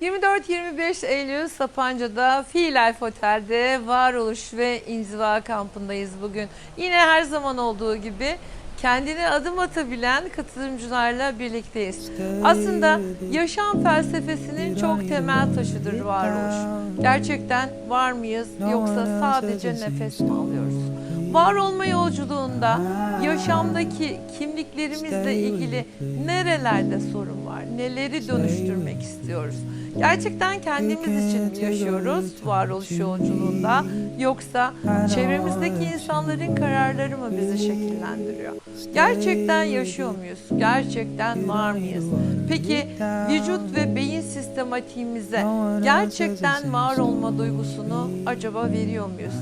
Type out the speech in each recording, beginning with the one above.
24-25 Eylül Sapanca'da Life Otel'de varoluş ve inziva kampındayız bugün. Yine her zaman olduğu gibi kendine adım atabilen katılımcılarla birlikteyiz. Aslında yaşam felsefesinin çok temel taşıdır varoluş. Gerçekten var mıyız yoksa sadece nefes mi alıyoruz? Var olma yolculuğunda yaşamdaki kimliklerimizle ilgili nerelerde sorun var? Neleri dönüştürmek istiyoruz? Gerçekten kendimiz için yaşıyoruz varoluş yolculuğunda yoksa çevremizdeki insanların kararları mı bizi şekillendiriyor? Gerçekten yaşıyor muyuz? Gerçekten var mıyız? Peki vücut ve beyin sistematiğimize gerçekten var olma duygusunu acaba veriyor muyuz?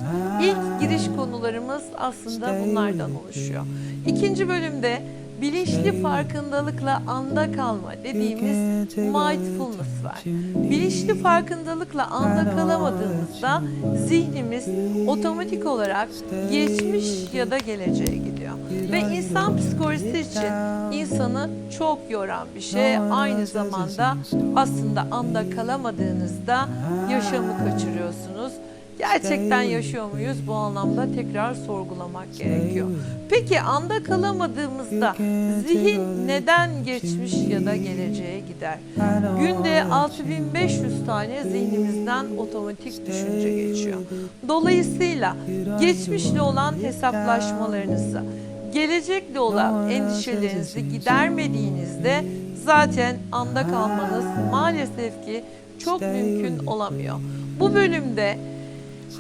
İlk giriş konularımız aslında bunlardan oluşuyor. İkinci bölümde bilinçli farkındalıkla anda kalma dediğimiz mindfulness var. Bilinçli farkındalıkla anda kalamadığımızda zihnimiz otomatik olarak geçmiş ya da geleceğe gidiyor. Ve insan psikolojisi için insanı çok yoran bir şey. Aynı zamanda aslında anda kalamadığınızda yaşamı kaçırıyorsunuz. Gerçekten yaşıyor muyuz? Bu anlamda tekrar sorgulamak gerekiyor. Peki anda kalamadığımızda zihin neden geçmiş ya da geleceğe gider? Günde 6500 tane zihnimizden otomatik düşünce geçiyor. Dolayısıyla geçmişle olan hesaplaşmalarınızı, gelecekle olan endişelerinizi gidermediğinizde zaten anda kalmanız maalesef ki çok mümkün olamıyor. Bu bölümde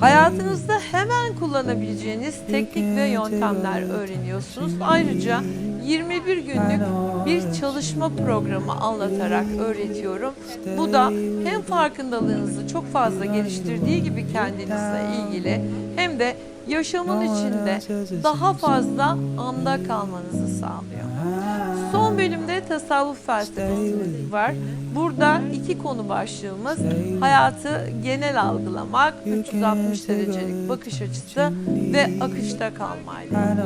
Hayatınızda hemen kullanabileceğiniz teknik ve yöntemler öğreniyorsunuz. Ayrıca 21 günlük bir çalışma programı anlatarak öğretiyorum. Bu da hem farkındalığınızı çok fazla geliştirdiği gibi kendinizle ilgili hem de yaşamın içinde daha fazla anda kalmanızı sağlıyor. Son bölümde tasavvuf felsefesi var. Burada iki konu başlığımız hayatı genel algılamak, 360 derecelik bakış açısı ve akışta kalmayla.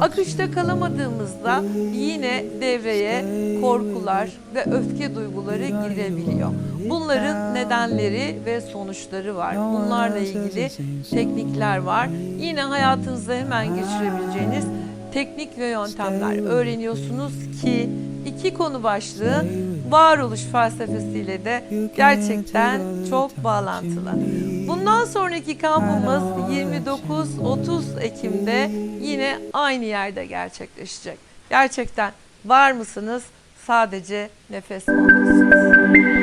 Akışta kalamadığımızda yine devreye korkular ve öfke duyguları girebiliyor. Bunların nedenleri ve sonuçları var. Bunlarla ilgili teknikler var. Yine hayatınızda hemen geçirebileceğiniz teknik ve yöntemler öğreniyorsunuz ki iki konu başlığı varoluş felsefesiyle de gerçekten çok bağlantılı. Bundan sonraki kampımız 29-30 Ekim'de yine aynı yerde gerçekleşecek. Gerçekten var mısınız? Sadece nefes mi alıyorsunuz?